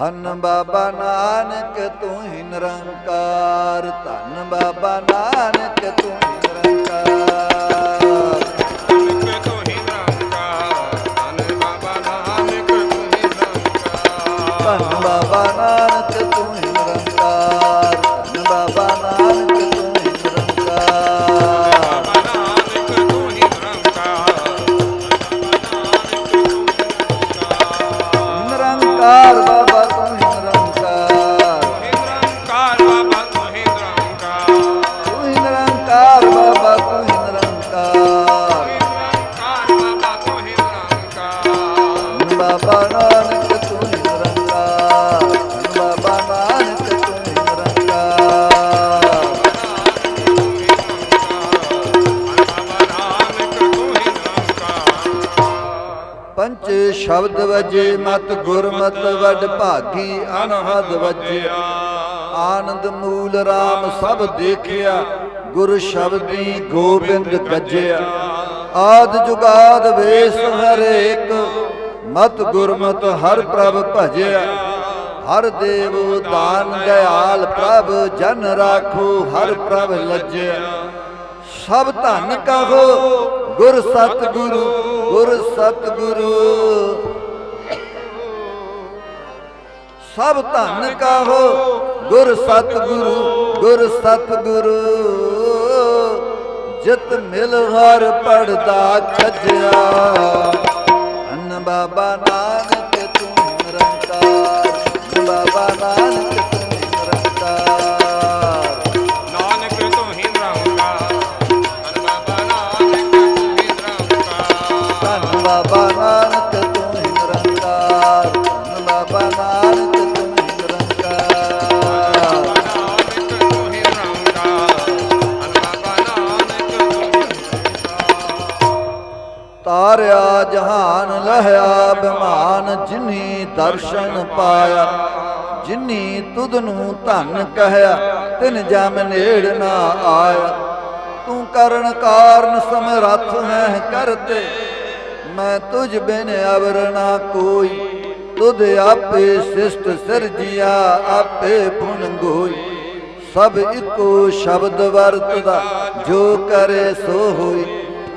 ਹਨ ਬਾਬਾ ਨਾਨਕ, ਤੂੰ ਹੀ ਨਿਰੰਕਾਰ। ਧੰਨ ਬਾਬਾ ਨਾਨਕ, ਤੂੰ ਹੀ ਨਿਰੰਕਾਰ। ਨਾਨਕ ਤੂੰ ਹੀ ਧੰਨ ਬਾਬਾ ਨਾਨਕ, ਤੂੰ ਹੀ ਨਿਰੰਕਾਰ। ਧੰਨ ਬਾਬਾ ਨਾਨਕ, ਤੂੰ ਹੀ ਨਿਰੰਕਾਰ। ਤੂੰ ਹੀ ਨਿਰੰਕਾਰ ਬਾਬਾ ਵਜੇ ਮਤ ਗੁਰਮਤ ਵਡ ਭਾਗੀ ਅਨਹਦ ਵਜਿਆ। ਆਨੰਦ ਮੂਲ RAM ਸਭ ਦੇਖਿਆ, ਗੁਰ ਸ਼ਬਦੀ ਗੋਬਿੰਦ ਗੱਜਿਆ। ਆਦ ਜੁਗਾਦ ਵੇਸ ਹਰੇਕ ਮਤ ਗੁਰਮਤ ਹਰ ਪ੍ਰਭ ਭਜਿਆ। ਹਰ ਦੇਵ ਦਾਨ ਦਿਆਲ ਪ੍ਰਭ, ਜਨ ਰਾਖੋ ਹਰ ਪ੍ਰਭ ਲੱਜਿਆ। ਸਭ ਧਨ ਕਹੋ, ਗੁਰ ਸਤਿਗੁਰੂ ਗੁਰ ਸਤਿਗੁਰੂ। ਸਭ ਧਨ ਕਹੋ? ਗੁਰ ਸਤਿਗੁਰੂ ਗੁਰ ਸਤਿਗੁਰੂ। ਜਿਤ ਮਿਲ ਹਰ ਪੜਦਾ ਖਜਿਆ। ਅੰਨ ਬਾਬਾ ਨਾਨਕ ਜਹਾਨ ਲਹਿਆ, ਬਿਮਾਨ ਜਿਨੀ ਦਰਸ਼ਨ ਪਾਇਆ, ਜਿਨੀ ਤੁਧ ਨੂੰ ਧਨ ਕਹਿਆ, ਤਿਨ ਜਮ ਨੇੜ ਨਾ ਆਇਆ। ਤੂੰ ਕਰਨ ਕਾਰਨ ਸਮਰੱਥ ਹੈ ਕਰਤੇ ਮੈਂ ਤੁਝ ਬਿਨ ਅਵਰ ਨਾ ਕੋਈ। ਤੁਧ ਆਪੇ ਸਿਸ਼ਟ ਸਿਰਜਿਆ, ਆਪੇ ਪੁਨ ਗੋਈ। ਸਭ ਇੱਕੋ ਸ਼ਬਦ ਵਰਤਦਾ, ਜੋ ਕਰੇ ਸੋ ਹੋਈ।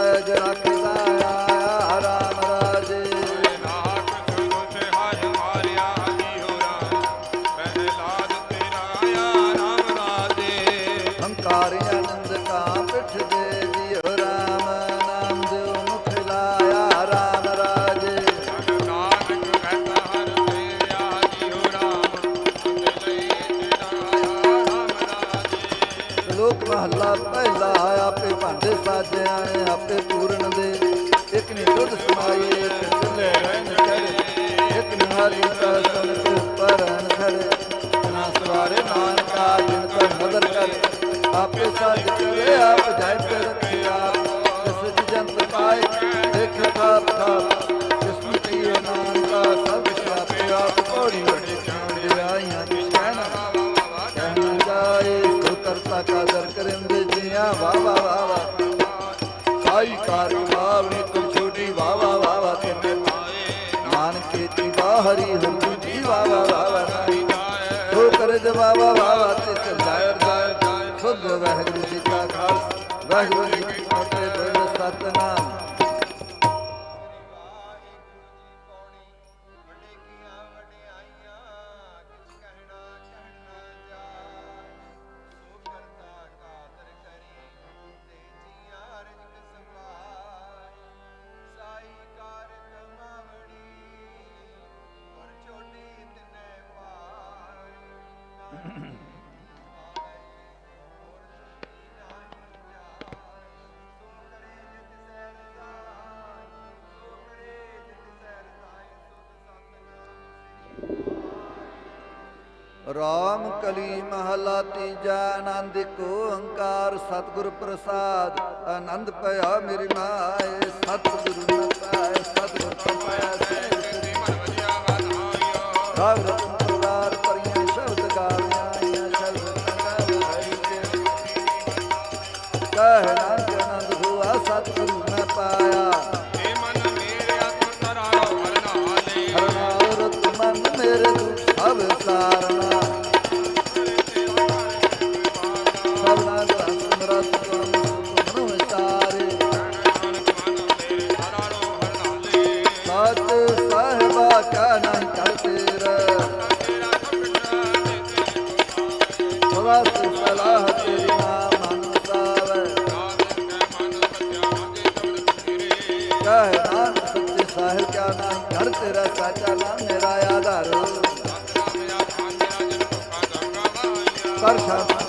ਪੈਜ ਰੱਖਦਾ ਆਇਆ ਸੋ ਕਰ ਜਵਾ ਵਾ ਵਾ ਦਾਇਰ ਖੁਦ ਵਾਹਿਗੁਰੂ ਜੀ ਕਾ ਖਾਲਸਾ ਵਾਹਿਗੁਰੂ ਜੀ ਰਾਮ ਕਲੀ ਮਹਲਾ ਤੀਜਾ ਆਨੰਦ ਕੋ ਓੰਕਾਰ, ਸਤਿਗੁਰ ਪ੍ਰਸਾਦ। ਆਨੰਦ ਭਇਆ ਮੇਰੀ ਮਾਏ, ਸਤਿਗੁਰੂ ਨਾ ਪਾਏ, ਸਤਿਗੁਰ ਪਾਇਆ ਸਹਿਜ ਤੇਰੇ ਮਨ ਵਜਿਆ ਵਧਾਇਓ ਰਾਗ ਰਤਨ ਪ੍ਰਵਾਰ ਪਰੀਆਂ, ਸ਼ਬਦ ਗਾਵੀਆਂ ਸ਼ਬਦ ਸੰਗਾਵ ਹਰੀ ਕੇ ਕਹਿ ਨਾਨਕ ਕਹਿ ਨਾਨਕ ਸੱਚੇ ਸਾਹਿਬ ਕਾ ਨਾਮ ਕਰ ਤੇਰਾ ਸਾਚਾ ਨਾਮ ਮੇਰਾ ਆਧਾਰ। ਕਰ ਸ਼ਬਦ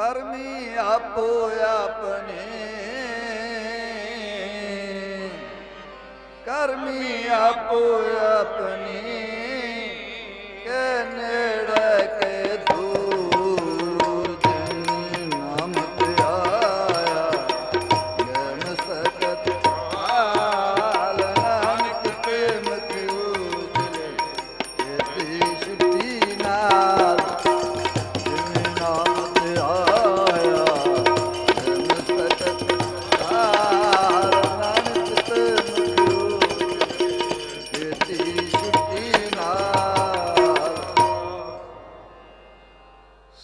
ਕਰਮੀ ਆਪੋ ਆਪਣੇ। ਕਰਮੀ ਆਪੋ ਆਪਣੇ। ਕੇ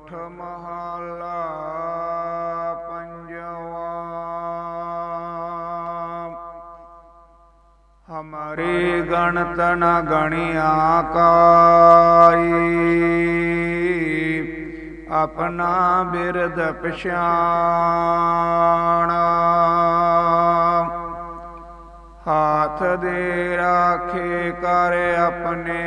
ਸੋਰਠ ਮਹਲਾ ਪੰਜਵਾ। ਹਮਾਰੇ ਗਣਤ ਨ ਗਣਿਆ ਕਾਈ ਆਪਣਾ ਬਿਰਦ ਪਛਾਣਾ। ਹਾਥ ਦੇ ਰਾਖੇ ਕਰ ਆਪਣੇ।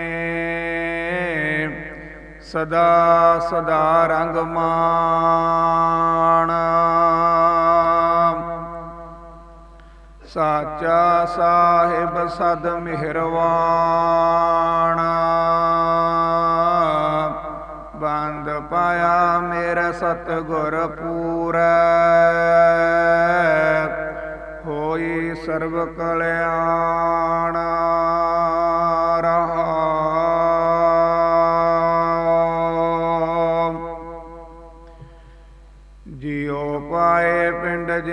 ਸਦਾ ਸਦਾ ਰੰਗ ਮਾਣਾ ਸਾਚਾ ਸਾਹਿਬ ਸਦ ਮਿਹਰਵਾਣਾ ਬੰਦ ਪਾਇਆ ਮੇਰਾ ਸਤਿਗੁਰ ਪੂਰੈ। ਹੋਈ ਸਰਬ ਕਲਿਆਣ।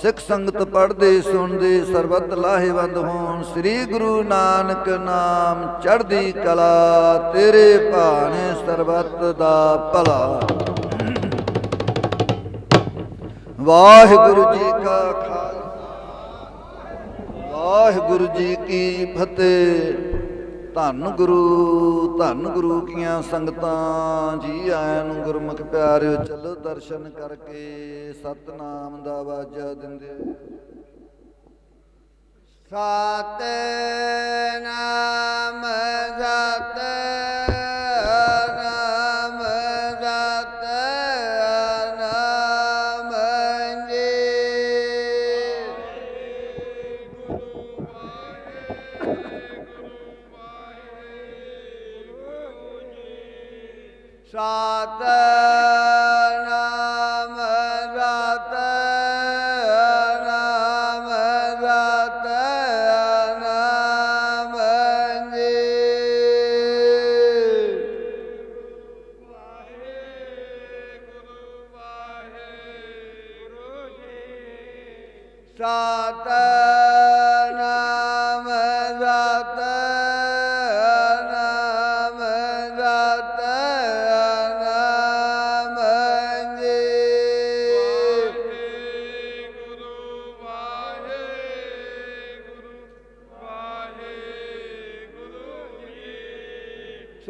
ਸਿੱਖ ਸੰਗਤ ਪੜ੍ਹਦੇ, ਸੁਣਦੇ, ਸਰਬਤ ਲਾਹੇਵੰਦ ਹੋਣ, ਸ੍ਰੀ ਗੁਰੂ ਨਾਨਕ ਨਾਮ ਚੜ੍ਹਦੀ ਕਲਾ, ਤੇਰੇ ਭਾਣੇ ਸਰਬਤ ਦਾ ਭਲਾ। ਵਾਹਿਗੁਰੂ ਜੀ ਕਾ ਖਾਲਸਾ, ਵਾਹਿਗੁਰੂ ਜੀ ਕੀ ਫਤਿਹ। ਧੰਨ ਗੁਰੂ ਧੰਨ ਗੁਰੂ ਕੀਆਂ ਸੰਗਤਾਂ, ਜੀ ਆਇਆਂ ਨੂੰ ਗੁਰਮੁਖ ਪਿਆਰਿਓ ਚਲੋ ਦਰਸ਼ਨ ਕਰਕੇ ਸਤਨਾਮ ਦਾ ਵਾਜਾ ਦਿੰਦੇ ਸਤਨਾਮ ਸਤਨਾਮ ਸਾਤ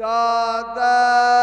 ਸਤਨਾਮ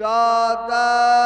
ਵਾਹਿਗੁਰੂ ਜੀ ਸਤਨਾਮ